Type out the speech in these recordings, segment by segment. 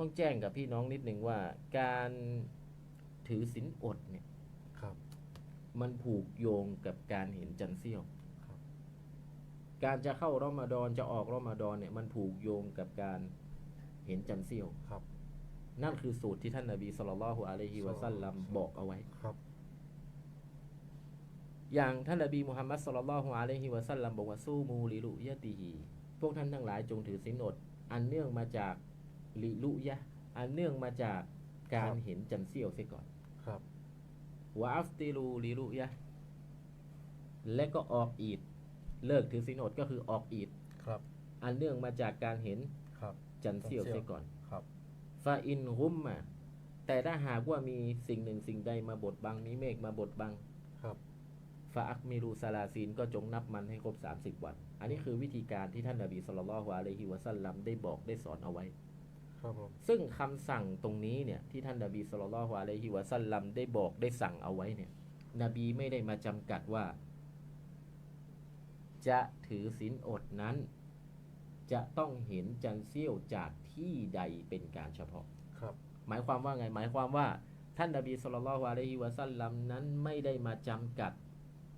ต้องแจ้งกับพี่น้องนิดหนึ่งว่า การถือศีลอดเนี่ย ครับ มันผูกโยงกับการเห็นจันทร์เสี้ยวครับ การจะเข้ารอมฎอนจะออกรอมฎอนเนี่ย มันผูกโยงกับการเห็นจันทร์เสี้ยว ครับ นั่นคือสูตรที่ท่านนบีสุลต่านละฮ์อะลัยฮิวะซัลลัมบอกเอาไว้ ครับ อย่างท่านนบีมุฮัมมัดสุลลัลลอฮุอะลัยฮิวะซัลลัมบอกว่าสู้มูลิลุยะติฮีพวกท่านทั้งหลายจงถือศีลอด อันเนื่องมาจาก ลิลุยะห์อันเนื่องมาจากการเห็นจันทร์เสี้ยวเสียก่อนครับวะอัฟติรูลิลุยะห์และก็ออกอีด เลิกถือศีลอดก็คือออกอีดครับ อันเนื่องมาจากการเห็นครับ จันทร์เสี้ยวเสียก่อนครับฟาอินฮุมมาแต่ถ้าหากว่ามีสิ่งหนึ่งสิ่งใดมาบดบังมีเมฆมาบดบังครับฟาอักมิรูซาลาซีนก็จงนับมันให้ครบ 30 วัน อันนี้คือวิธีการที่ท่านนบีสุลต่านละฮ์อะลัยฮิวะซัลลัมได้บอกได้สอนเอาไว้ ครับผมซึ่งคำสั่งตรงนี้เนี่ยที่ท่านนบีสุลต่านละฮ์อะลัยฮิวะซัลลัมได้บอกได้สั่งเอาไว้เนี่ย นบีไม่ได้มาจำกัดว่า จะถือศีลอดนั้น จะต้องเห็นจันทร์เสี้ยวจากที่ใดเป็นการเฉพาะ ครับ หมายความว่าไง หมายความว่า ท่านนบีสุลต่านละฮ์อะลัยฮิวะซัลลัมนั้นไม่ได้มาจำกัด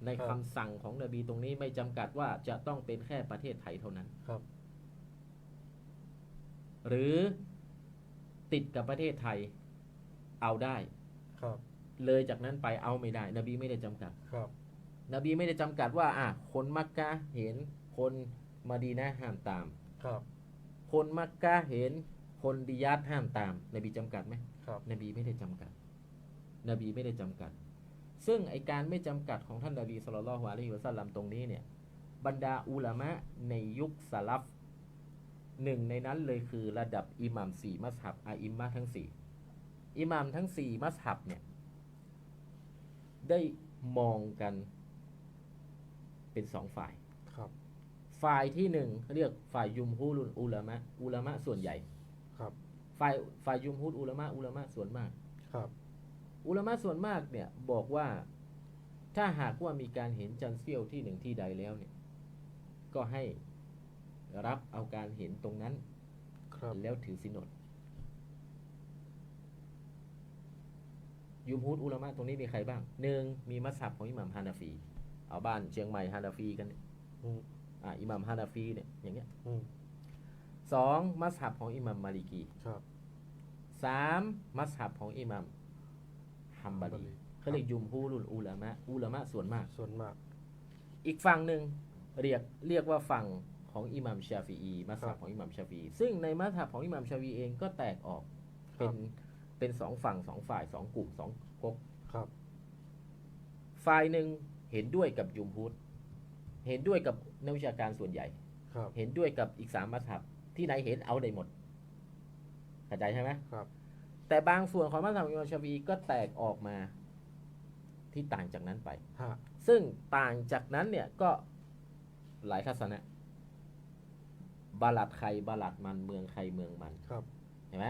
ในคำสั่งของนบีตรงนี้ไม่จำกัดว่าจะต้องเป็นแค่ประเทศไทยเท่านั้น ครับ หรือ ติดกับประเทศไทยเอาได้ ครับ เลยจากนั้นไปเอาไม่ได้ นบีไม่ได้จำกัด ครับ นบีไม่ได้จำกัดว่า อะคนมักกะเห็นคนมาดีนะห์ห้ามตาม ครับ คนมักกะเห็นคนดิยัดห้ามตาม นบีจำกัดไหมครับ นบีไม่ได้จำกัด นบีไม่ได้จำกัด ซึ่งไอการไม่จำกัดของท่านนบีสุลต่านละฮ์อะลัยฮิวะซัลลัมตรงนี้เนี่ยบรรดาอุลามะในยุคสลับ หนึ่งในนั้นเลยคือระดับอิหมัมสี่มัสฮับอาอิมมะทั้งสี่อิหมัมทั้งสี่มัสฮับเนี่ยได้มองกันเป็นสองฝ่ายครับ ฝ่ายที่หนึ่งเขาเรียกฝ่ายยุมฮูรุลอุลามะอุลามะส่วนใหญ่ครับฝ่ายฝ่ายยุมฮูดอุลามะอุลามะส่วนมากครับ อุลามะส่วนมากเนี่ยบอกว่าถ้าหากว่ามีการเห็นจันทร์เสี้ยวที่หนึ่งที่ใดแล้วเนี่ย ก็ให้ รับเอาการเห็นตรงนั้น ครับแล้วถือสินอดยุมฮูดอุลามะตรงนี้มีใครบ้างหนึ่งมีมัสฮับของอิหม่ามฮานาฟี เอาบ้านเชียงใหม่ฮานาฟีกันเนี่ยอืมอ่าอิหม่ามฮานาฟีเนี่ยอย่างเงี้ยอืมสองมัสฮับของอิหม่ามมาลิกีครับสามมัสฮับของอิหม่ามฮัมบารีเขาเรียกยุมฮูรุลอุลามะอุลามะส่วนมาก ส่วนมาก อีกฝั่งหนึ่งเรียกเรียกว่าฝั่ง ของอิหม่ามชาฟีอีมัสฮับของอิหม่ามชาฟีอีซึ่งในมัสฮับของอิหม่ามชาฟีอีเองก็แตกออกครัเป็บนเป็นสองฝั่งสองฝ่ายสองกลุ่มสองก๊กครับ ฝ่ายหนึ่งเห็นด้วยกับยุมฮูดเห็นด้วยกับนักวิชาการส่วนใหญ่ครับเห็นด้วยกับอีกสามมัสฮับที่ไหนเห็นเอาได้หมดเข้าใจใช่ไหมครับ แต่บางส่วนของมัสฮับของอิหม่ามชาฟีอีก็แตกออกมาที่ต่างจากนั้นไปฮะซึ่งต่างจากนั้นเนี่ยก็หลายทัศนะ บาลัดใครบาลัดมันเมืองใครเมืองมันครับ เห็นไหม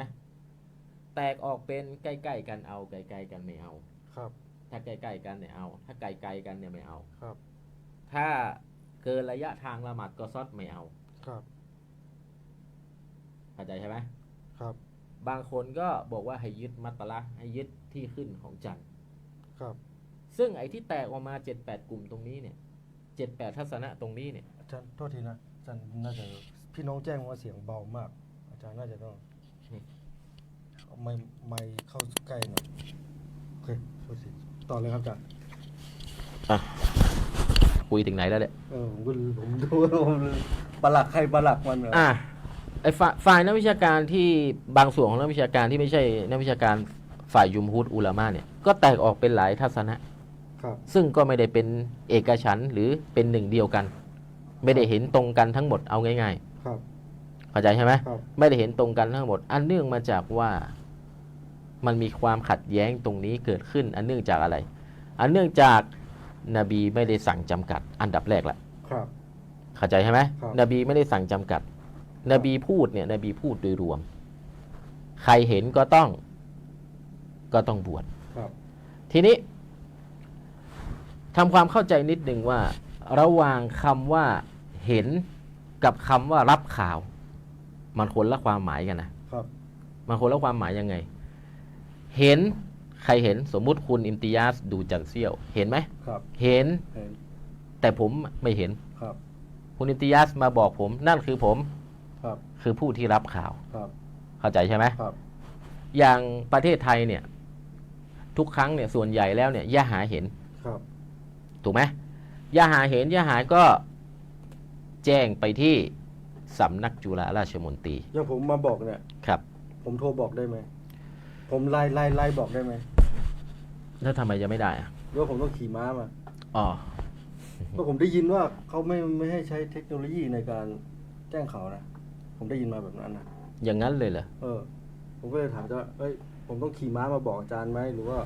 แตกออกเป็นใกล้ๆกันเอาไกลๆกันไม่เอา ครับ ถ้าใกล้ๆกันเนี่ยเอา ถ้าไกลๆกันเนี่ยไม่เอา ครับ ถ้าเกินระยะทางละหมัดก็ซอดไม่เอาครับเข้าใจใช่ไหมครับ บางคนก็บอกว่าให้ยึดมัตตละให้ยึดที่ขึ้นของจันทร์ครับ ซึ่งไอ้ที่แตกออกมาเจ็ดแปดกลุ่มตรงนี้เนี่ยเจ็ดแปดทัศนะตรงนี้เนี่ยอาจารย์โทษทีนะอาจารย์น่าจะ พี่น้องแจ้งว่าเสียงเบามาก อาจารย์น่าจะต้องเอาไม่ไม่เข้าใกล้หน่อยโอเคโทษทีต่อเลยครับอาจารย์คุยถึงไหนแล้วเนี่ยเออผมก็ผมดูผมประหลักใครประหลักมันเหรออะไอ้ฝ่ายฝ่ายนักวิชาการที่บางส่วนของนักวิชาการที่ไม่ใช่นักวิชาการฝ่ายยุมฮุดอุลามาเนี่ยก็แตกออกเป็นหลายทัศนะ ครับ ซึ่งก็ไม่ได้เป็นเอกฉันท์หรือเป็นหนึ่งเดียวกัน ไม่ได้เห็นตรงกันทั้งหมดเอาง่าย ครับๆเข้าใจใช่ไหมครับ ไม่ได้เห็นตรงกันทั้งหมด อันเนื่องมาจากว่ามันมีความขัดแย้งตรงนี้เกิดขึ้น อันเนื่องจากอะไร อันเนื่องจากนบีไม่ได้สั่งจำกัด อันดับแรกละครับ เข้าใจใช่ไหมครับ นบีไม่ได้สั่งจำกัด นบีพูดเนี่ย นบีพูดโดยรวม ใครเห็นก็ต้อง ก็ต้องบวช ครับ ทีนี้ทำความเข้าใจนิดหนึ่งว่า ระหว่างคำว่าเห็น กับคำว่ารับข่าว มันคนละความหมายกันนะครับ มันคนละความหมายยังไง เห็นใครเห็นสมมุติคุณอิมติยาสดูจันเซียวเห็นไหมครับเห็นเห็นแต่ผมไม่เห็น ครับคุณอิมติยาสมาบอกผม นั่นคือผมครับคือผู้ที่รับข่าว ครับเข้าใจใช่ไหมครับอย่างประเทศไทยเนี่ย ทุกครั้งเนี่ยส่วนใหญ่แล้วเนี่ยย่าหาเห็นครับ ถูกไหมย่าหาเห็นย่าหาก็ แจ้งไปที่สำนักจุฬาราชมนตรีอย่างผมมาบอกเนี่ย ครับ ผมโทรบอกได้ไหม ผมไล่ไล่ไล่บอกได้ไหมแล้วทำไมจะไม่ได้อะหรือว่าผมต้องขี่ม้ามาอ๋อ เพราะผมได้ยินว่าเขาไม่ไม่ให้ใช้เทคโนโลยีในการแจ้งข่าวนะ ผมได้ยินมาแบบนั้นนะ อย่างนั้นเลยเหรอ เออ ผมก็เลยถามว่าเอ้ย ผมต้องขี่ม้ามาบอกอาจารย์ไหม หรือว่า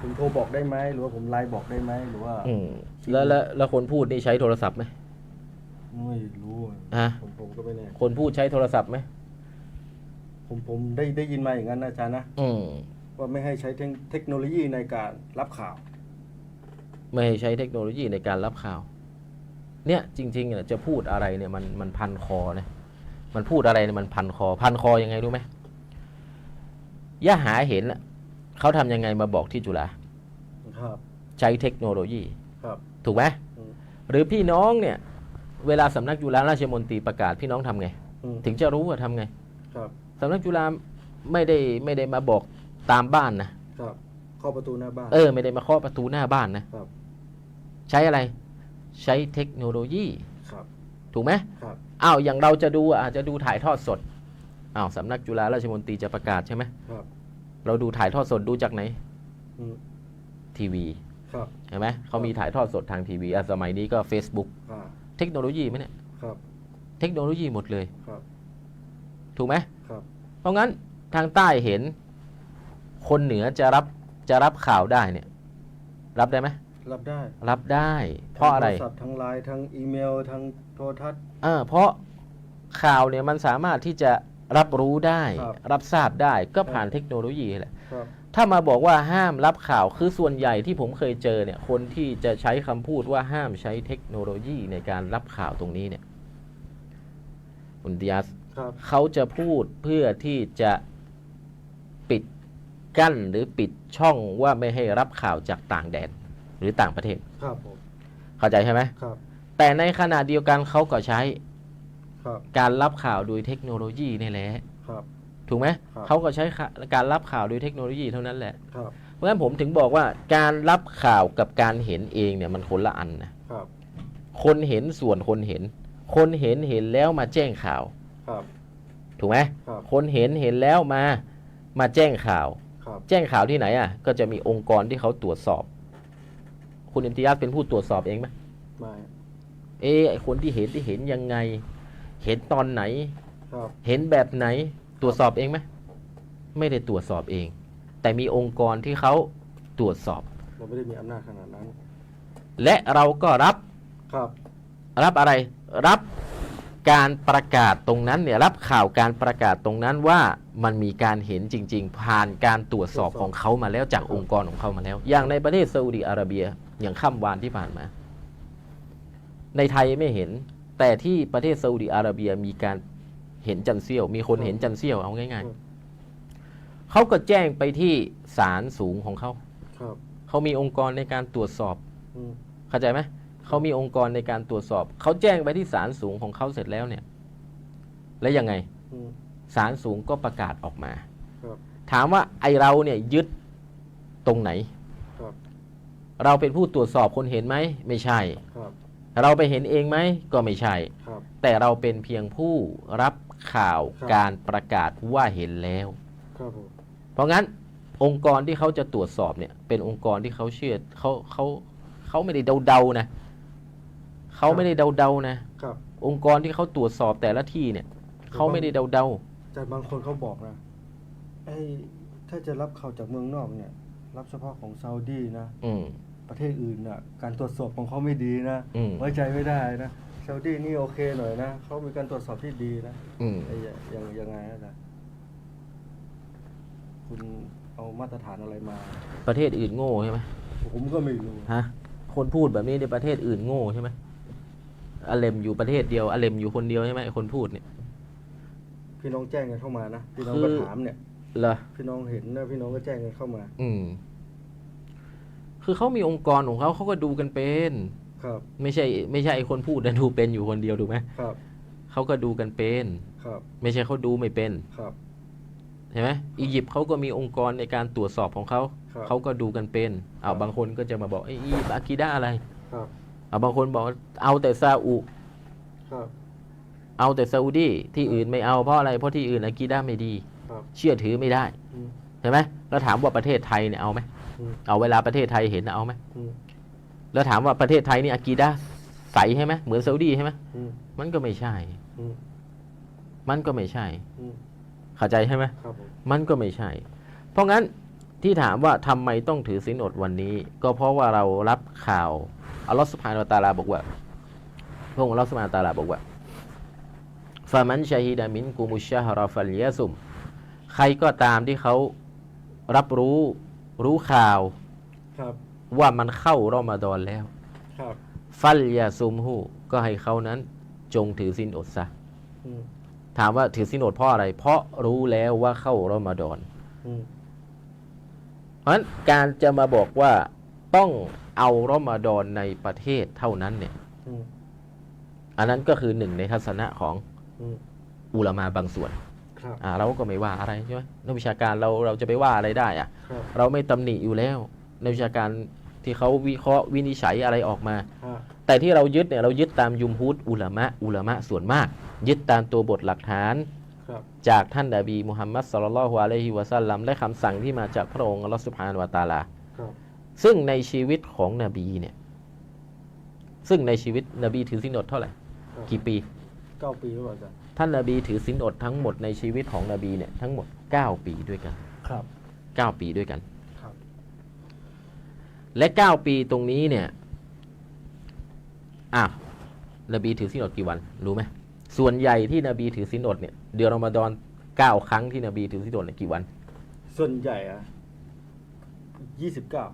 ผมโทรบอกได้ไหม หรือว่าผมไลน์บอกได้ไหม หรือว่า อืม แล้วแล้วแล้วคนพูดนี่ใช้โทรศัพท์ไหม ไม่รู้อะฮะผมผมก็ไม่แน่คนพูดใช้โทรศัพท์ไหมผมผมได้ได้ยินมาอย่างนั้นนะอาจารย์นะอืมว่าไม่ให้ใช้เทคเทคโนโลยีในการรับข่าว ไม่ให้ใช้เทคโนโลยีในการรับข่าว เนี่ยจริงๆเนี่ยจะพูดอะไรเนี่ยมันมันพันคอนะมันพูดอะไรเนี่ยมันพันคอ พันคอยังไงรู้ไหมย่าหาเห็นน่ะเขาทำยังไงมาบอกที่จุฬาครับ ใช้เทคโนโลยี ครับ ถูกไหมอืม หรือพี่น้องเนี่ย เวลาสำนักจุฬาราชมนตรีประกาศพี่น้องทำไง อืมถึงจะรู้ว่าทำไงครับสำนักจุฬาไม่ได้ไม่ได้มาบอกตามบ้านนะครับเข้าประตูหน้าบ้านเออ ไม่ได้มาเคาะประตูหน้าบ้านนะครับใช้อะไร ใช้เทคโนโลยี ครับถูกไหมครับอ้าวอย่างเราจะดูอาจจะดูถ่ายทอดสดอ้าวสำนักจุฬาราชมนตรีจะประกาศใช่ไหมครับเราดูถ่ายทอดสดดูจากไหนอืมทีวีครับใช่ไหมเขามีถ่ายทอดสดทางทีวีอะสมัยนี้ก็ Facebook อ่า เทคโนโลยีไหมเนี่ยครับ เทคโนโลยีหมดเลย ครับ ถูกไหมครับ เพราะงั้นทางใต้เห็น คนเหนือจะรับจะรับข่าวได้เนี่ย รับได้ไหมรับได้รับได้ เพราะอะไรทั้งโทศัพท์ทั้งไลน์ทั้งอีเมลทั้งโทรทัศน์ เออเพราะข่าวเนี่ยมันสามารถที่จะรับรู้ได้ ครับรับทราบได้ก็ผ่านเทคโนโลยีแหละ ครับ ถ้ามาบอกว่าห้ามรับข่าวคือส่วนใหญ่ที่ผมเคยเจอเนี่ยคนที่จะใช้คำพูดว่าห้ามใช้เทคโนโลยีในการรับข่าวตรงนี้เนี่ยอุนติยัสครับเขาจะพูดเพื่อที่จะปิดกั้นหรือปิดช่องว่าไม่ให้รับข่าวจากต่างแดนหรือต่างประเทศครับผมเข้าใจใช่ไหมครับแต่ในขณะเดียวกันเขาก็ใช้ครับการรับข่าวโดยเทคโนโลยีนี่แหละครับ ถูกไหมครับ เขาก็ใช้ข่าการรับข่าวโดยเทคโนโลยีเท่านั้นแหละ ครับ เพราะฉะนั้นผมถึงบอกว่าการรับข่าวกับการเห็นเองเนี่ยมันคนละอันนะ ครับ คนเห็นส่วนคนเห็น คนเห็นเห็นแล้วมาแจ้งข่าว ครับ ถูกไหมครับ คนเห็นเห็นแล้วมามาแจ้งข่าว ครับ แจ้งข่าวที่ไหนอะ ก็จะมีองค์กรที่เขาตรวจสอบ คุณอิมติยัสเป็นผู้ตรวจสอบเองไหมไม่ เอะไอคนที่เห็นที่เห็นยังไง เห็นตอนไหน ครับ เห็นแบบไหน ตรวจสอบเองไหมไม่ได้ตรวจสอบเอง แต่มีองค์กรที่เขาตรวจสอบ เราไม่ได้มีอำนาจขนาดนั้น และเราก็รับครับ รับอะไรรับการประกาศตรงนั้นเนี่ยรับข่าวการประกาศตรงนั้นว่ามันมีการเห็นจริง ๆ ผ่านการตรวจสอบของเขามาแล้วจากองค์กรของเขามาแล้ว อย่างในประเทศซาอุดิอาระเบียอย่างค่ำวานที่ผ่านมา ในไทยไม่เห็น แต่ที่ประเทศซาอุดิอาระเบียมีการ เห็นจันเซียว มีคนเห็นจันเซียวเอาง่ายอืมๆเขาก็แจ้งไปที่ศาลสูงของเขาครับเขามีองค์กรในการตรวจสอบอืมเข้าใจไหมเขามีองค์กรในการตรวจสอบ เขาแจ้งไปที่ศาลสูงของเขาเสร็จแล้วเนี่ย แล้วยังไงอืมศาลสูงก็ประกาศออกมาครับถามว่าไอเราเนี่ยยึดตรงไหนครับเราเป็นผู้ตรวจสอบคนเห็นไหมไม่ใช่ครับเราไปเห็นเองไหมก็ไม่ใช่ครับแต่เราเป็นเพียงผู้รับ ข่าวครับ การประกาศว่าเห็นแล้ว ครับผมเพราะงั้นองค์กรที่เขาจะตรวจสอบเนี่ย เป็นองค์กรที่เขาเชื่อเขาเขาเขาไม่ได้เดาๆนะเขาไม่ได้เดาๆนะ ครับ องค์กรที่เขาตรวจสอบแต่ละที่เนี่ยเขาไม่ได้เดาแต่บางคนเขาบอกนะไอ้ถ้าจะรับข่าวจากเมืองนอกเนี่ย รับเฉพาะของซาอุดีนะ ๆอืม ประเทศอื่นน่ะ การตรวจสอบของเขาไม่ดีนะ อืม ไว้ใจไม่ได้นะ ซาอุดีนี่โอเคหน่อยนะเขามีการตรวจสอบที่ดีนะอืมไอ้ยังยังยังไงนะจ๊ะคุณเอามาตรฐานอะไรมา ประเทศอื่นโง่ใช่ไหมผมก็ไม่รู้ฮะ คนพูดแบบนี้ในประเทศอื่นโง่ใช่ไหมอาเลมอยู่ประเทศเดียวอาเลมอยู่คนเดียวใช่ไหมไอ้คนพูดเนี่ยพี่น้องแจ้งกันเข้ามานะพี่น้องคืก็อถามเนี่ยเหรอพี่น้องเห็นนะพี่น้องก็แจ้งกันเข้ามา อืม คือเขามีองค์กรของเขาเขาก็ดูกันเป็น ครับ ไม่ใช่ไม่ใช่ไอ้คนพูดนะดูเป็นอยู่คนเดียวถูกไหมครับ เขาก็ดูกันเป็น ครับ ไม่ใช่เขาดูไม่เป็นครับ ใช่ไหมอียิปต์เขาก็มีองค์กรในการตรวจสอบของเขา ครับเขาก็ดูกันเป็นเอาวบางคนก็จะมาบอกไอ้ยอียิปต์อากีดาอะไรครับ เอาวบางคนบอกเอาแต่ซาอุครับ เอาแต่ซาอุดีที่อื่นไม่เอาเพราะอะไรเพราะที่อื่นอากีดาไม่ดี ครับเชื่อถือไม่ได้อืม ใช่ไหมแล้วถามว่าประเทศไทยเนี่ยเอาไหมอืม เอาเวลาประเทศไทยเห็นเอาไหมอืม แล้วถามว่าประเทศไทยนี่อากีดาใสใช่ไหมเหมือนซาอุดีใช่ไหมอืมมันก็ไม่ใช่อืมมันก็ไม่ใช่อืมเข้าใจใช่ไหมครับผมมันก็ไม่ใช่ เพราะงั้นที่ถามว่าทำไมต้องถือศีลอดวันนี้ ก็เพราะว่าเรารับข่าวอัลลอฮฺสุบฮานาอัลตะอาลาบอกว่าพระองค์อัลลอฮฺสุบฮานาอัลตะอาลาบอกว่าฟามันชาฮิดามินกุมุชชะฮรอฟัลยะซุม ใครก็ตามที่เขารับรู้รู้ข่าวครับ ว่ามันเข้ารอมฎอนแล้ว ครับฟัลยาซุมฮูก็ให้เขานั้นจงถือศีลอดซะอืมถามว่าถือศีลอดเพราะอะไร เพราะรู้แล้วว่าเข้ารอมฎอน อืมเพราะฉะนั้นการจะมาบอกว่าต้องเอารอมฎอนในประเทศเท่านั้นเนี่ย อืมอันนั้นก็คือหนึ่งในทัศนะของอืมอุลามาบางส่วนครับอ่าเราก็ไม่ว่าอะไรใช่ไหมนักวิชาการเราเราจะไปว่าอะไรได้อะครับเราไม่ตำหนิอยู่แล้วในวิชาการ ที่เขาวิเคราะห์วินิจฉัยอะไรออกมาฮะแต่ที่เรายึดเนี่ยเรายึดตามยุมฮุดอุลามะอุลามะส่วนมาก ยึดตามตัวบทหลักฐานครับจากท่านนบีมุฮัมมัดสุลลัลลอฮุอะลัยฮิวะซัลลัมและคำสั่งที่มาจากพระองค์อัลลอฮฺสุบฮานาวะตะอาลาครับซึ่งในชีวิตของนบีเนี่ยซึ่งในชีวิตนบีถือสินอดเท่าไหร่ กี่ปีเก้าปีหรือเปล่าจ๊ะท่านนบีถือสินอดทั้งหมดในชีวิตของนบีเนี่ยทั้งหมด9ปีด้วยกัน ครับ9ปีด้วยกันครับ และ 9 ปีตรงนี้เนี่ยอ้าวนบีถือสินอดกี่วันรู้ไหมส่วนใหญ่ที่นบีถือสินอดเนี่ยเดือนรอมฎอน9ครั้งที่นบีถือสินอดเนี่ยกี่วัน ส่วนใหญ่อะยี่สิบเก้า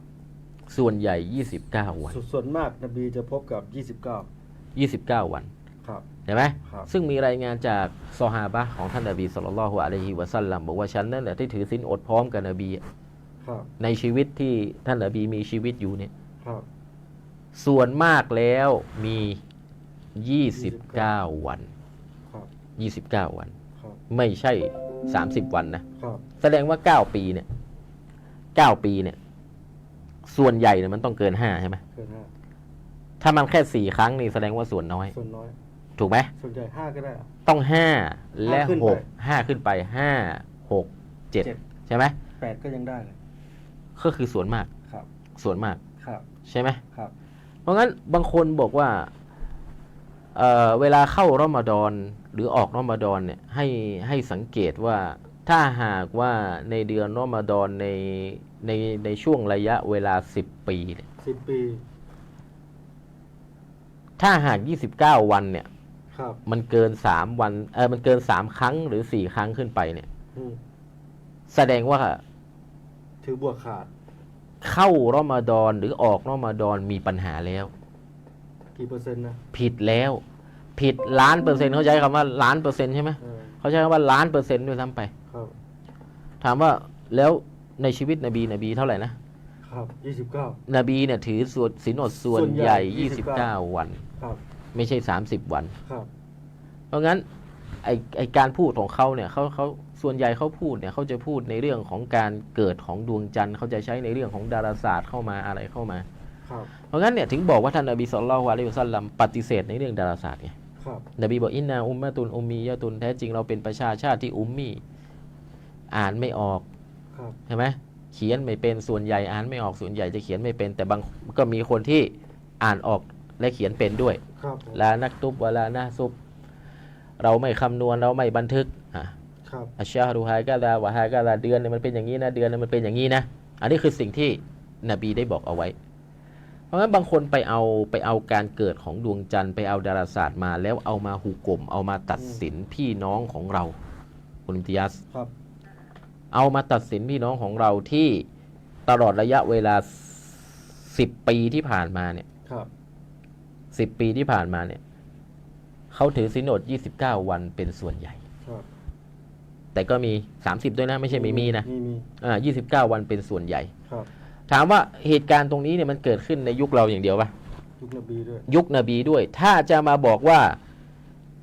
ส่วนใหญ่29วัน ส่วนมากนบีจะพบกับยี่สิบเก้า29วันครับเห็นไหมครับซึ่งมีรายงานจากซอฮาบะห์ของท่านนบีสุลต่านละฮ์อะลัยฮิวะสัลลัมบอกว่าฉันนั่นแหละที่ถือสินอดพร้อมกับนบี ครับในชีวิตที่ท่านนบีมีชีวิตอยู่เนี่ยครับส่วนมากแล้วมี 29 วัน ครับ29 วัน ครับไม่ใช่ 30 วันนะ ครับแสดงว่า 9 ปีเนี่ย 9 ปีเนี่ย ส่วนใหญ่เนี่ยมันต้องเกิน 5 ใช่ไหมเกินห้าถ้ามันแค่ 4 ครั้งนี่แสดงว่าส่วนน้อย ส่วนน้อย ถูกไหม ส่วนใหญ่ห้าก็ได้อะ ต้อง 5 และ ห้าขึ้นไป 6 5 ขึ้นไป 5 6 เจ็ด 7 ใช่ไหม แปดก็ยังได้เลย ก็คือส่วนมากครับส่วนมากครับใช่ไหมครับ เพราะงั้นบางคนบอกว่าเอ่อเวลาเข้ารอมฎอนหรือออกรอมฎอนเนี่ยให้ให้สังเกตว่าถ้าหากว่าในเดือนรอมฎอนในในในช่วงระยะเวลา10ปีเนี่ยสิบปี ถ้าหาก29วันเนี่ย ครับ มันเกิน3วันเออมันเกิน3ครั้งหรือ4ครั้งขึ้นไปเนี่ยอืมแสดงว่า ถือบวกขาดเข้ารอมฎอนหรือออกรอมฎอนมีปัญหาแล้ว กี่เปอร์เซ็นต์นะผิดแล้ว ผิดล้านเปอร์เซ็นต์เขาใช้คำว่าล้านเปอร์เซ็นต์ใช่ไหมเออเขาใช้คำว่าล้านเปอร์เซ็นต์ด้วยซ้ำไป ครับ ถามว่าแล้วในชีวิตนบีนบีเท่าไหร่นะครับยี่สิบเก้า นบีเนี่ยถือส่วนศีลอดส่วนส่วนใหใหญ่ญ่ 29 29วัน ครับ ไม่ใช่ 30 วัน ครับ เพราะงั้นไอไอการพูดของเขาเนี่ยเขาเขา ส่วนใหญ่เขาพูดเนี่ยเขาจะพูดในเรื่องของการเกิดของดวงจันทร์เขาจะใช้ในเรื่องของดาราศาสตร์เข้ามาอะไรเข้ามาครับเพราะงั้นเนี่ยถึงบอกว่าท่านนบีสุลต่านละฮ์อะลัยฮิวะซัลลัมปฏิเสธในเรื่องดาราศาสตร์ไงครับนบีบอกอินนาอุมมะตุนอุมมียะตุนแท้จริงเราเป็นประชาชาติที่อุมมีอ่านไม่ออกครับใช่ไหมเขียนไม่เป็นส่วนใหญ่อ่านไม่ออกส่วนใหญ่จะเขียนไม่เป็น แต่บางก็มีคนที่อ่านออกและเขียนเป็นด้วยครับผมลานักตุบวะลานะซุบเราไม่คำนวณเราไม่บันทึกอะ ครับอัชชาฮรุฮายกาลาวะฮายกาลาเดือนเนี่ยมันเป็นอย่างนี้นะเดือนเนี่ยมันเป็นอย่างนี้นะ อันนี้คือสิ่งที่นบีได้บอกเอาไว้ เพราะฉะนั้นบางคนไปเอาไปเอาการเกิดของดวงจันทร์ไปเอาดาราศาสตร์มาแล้วเอามาหุกกลมเอามาตัดสินพี่น้องของเราคุณอิมติยัสครับ เอามาตัดสินพี่น้องของเราที่ตลอดระยะเวลาสิบปีที่ผ่านมาเนี่ยครับสิบปีที่ผ่านมาเนี่ยเขาถือสินอดยี่สิบเก้าวันเป็นส่วนใหญ่ ครับ แต่ก็มี 30 ด้วยนะ ไม่ใช่ไม่มีนะมีมีอ่า29วันเป็นส่วนใหญ่ ครับ ถามว่าเหตุการณ์ตรงนี้เนี่ยมันเกิดขึ้นในยุคเราอย่างเดียวปะยุคนบีด้วย ยุคนบีด้วย ถ้าจะมาบอกว่า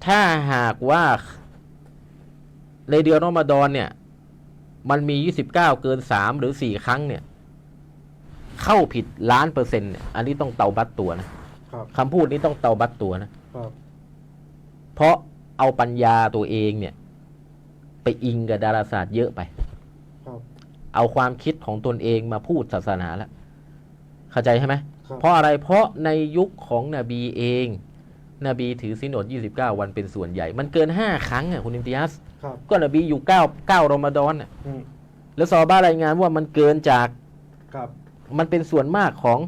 ถ้าหากว่า ในเดือนรอมฎอนเนี่ย มันมี 29 เกิน 3 หรือ 4 ครั้งเนี่ย เข้าผิดล้านเปอร์เซ็นต์เนี่ยอันนี้ต้องเตาบัตตัวนะครับ คำพูดนี้ต้องเตาบัตตัวนะครับ เพราะเอาปัญญาตัวเองเนี่ย ไปอิงกับดาราศาสตร์เยอะไป ครับเอาความคิดของตนเองมาพูดศาสนาแล้วเข้าใจใช่ไหม ครับเพราะอะไร เพราะในยุคของนบีเอง นบีถือสินอด 29 วันเป็นส่วนใหญ่ มันเกิน 5 ครั้งอะคุณอิมติยัส ครับก็นบีอยู่ 9 9รอมฎอนน่ะอืมแล้วซอฮาบ้ารายงานว่ามันเกินจาก ครับมันเป็นส่วนมากของ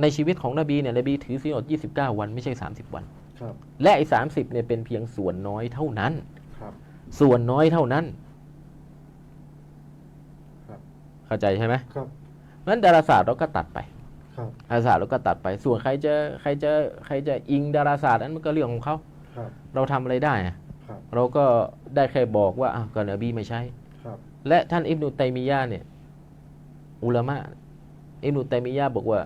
ในชีวิตของนบีเนี่ย นบีถือสินอด 29 วันไม่ใช่ 30 วัน ครับและไอ้30เนี่ยเป็นเพียงส่วนน้อยเท่านั้นครับ ส่วนน้อยเท่านั้นครับเข้าใจใช่ไหมครับเพราะฉะนั้นดาราศาสตร์เราก็ตัดไปครับดาราศาสตร์เราก็ตัดไป ส่วนใครจะใครจะใครจะอิงดาราศาสตร์นั้นมันก็เรื่องของเขาครับเราทำอะไรได้อะครับเราก็ได้แค่บอกว่าอ้าวก็นบีไม่ใช่ครับและท่านอิบนุตัยมียะห์เนี่ย อุลามะอิบนุตัยมียะห์บอกว่า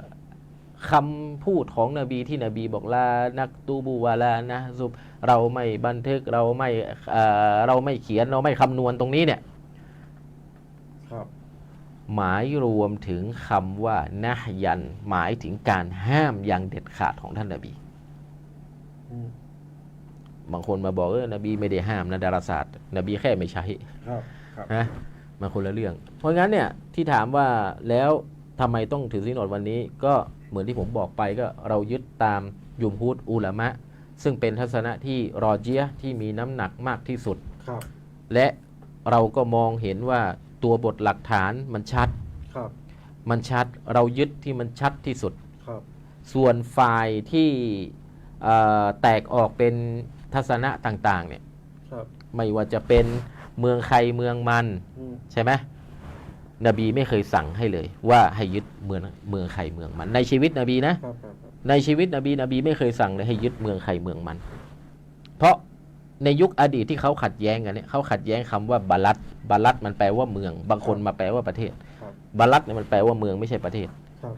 คำพูดของนบีที่นบีบอกลานักตูบูวาลานะซุบเราไม่บันทึกเราไม่เอ่อเราไม่เขียนเราไม่คำนวณตรงนี้เนี่ยครับหมายรวมถึงคำว่านะฮยัน หมายถึงการห้ามอย่างเด็ดขาดของท่านนบีอืมบางคนมาบอกเออนบีไม่ได้ห้ามนะดาราศาสตร์ นบีแค่ไม่ใช้ครับครับนะมาคนละเรื่อง เพราะงั้นเนี่ยที่ถามว่าแล้วทำไมต้องถือศีลอดวันนี้ก็ เหมือนที่ผมบอกไปก็เรายึดตามยุมฮุดอุลามะ ซึ่งเป็นทัศนะที่รอเจียะที่มีน้ำหนักมากที่สุด ครับ และเราก็มองเห็นว่าตัวบทหลักฐานมันชัด ครับ มันชัดเรายึดที่มันชัดที่สุด ครับ ส่วนฝ่ายที่เอ่อแตกออกเป็นทัศนะต่างๆเนี่ยครับ ไม่ว่าจะเป็นเมืองใครเมืองมัน อืม ใช่ไหม นบีไม่เคยสั่งให้เลย ว่าให้ยึดเมืองเมืองใครเมืองมัน ในชีวิตนบีนะครับครับครับในชีวิตนบีนบีไม่เคยสั่งเลยให้ยึดเมืองใครเมืองมัน เพราะในยุคอดีตที่เขาขัดแย้งกันเนี่ยเขาขัดแย้งคำว่าบาลัดบาลัดมันแปลว่าเมือง บางคนมาแปลว่าประเทศครับบาลัดเนี่ยมันแปลว่าเมืองไม่ใช่ประเทศครับ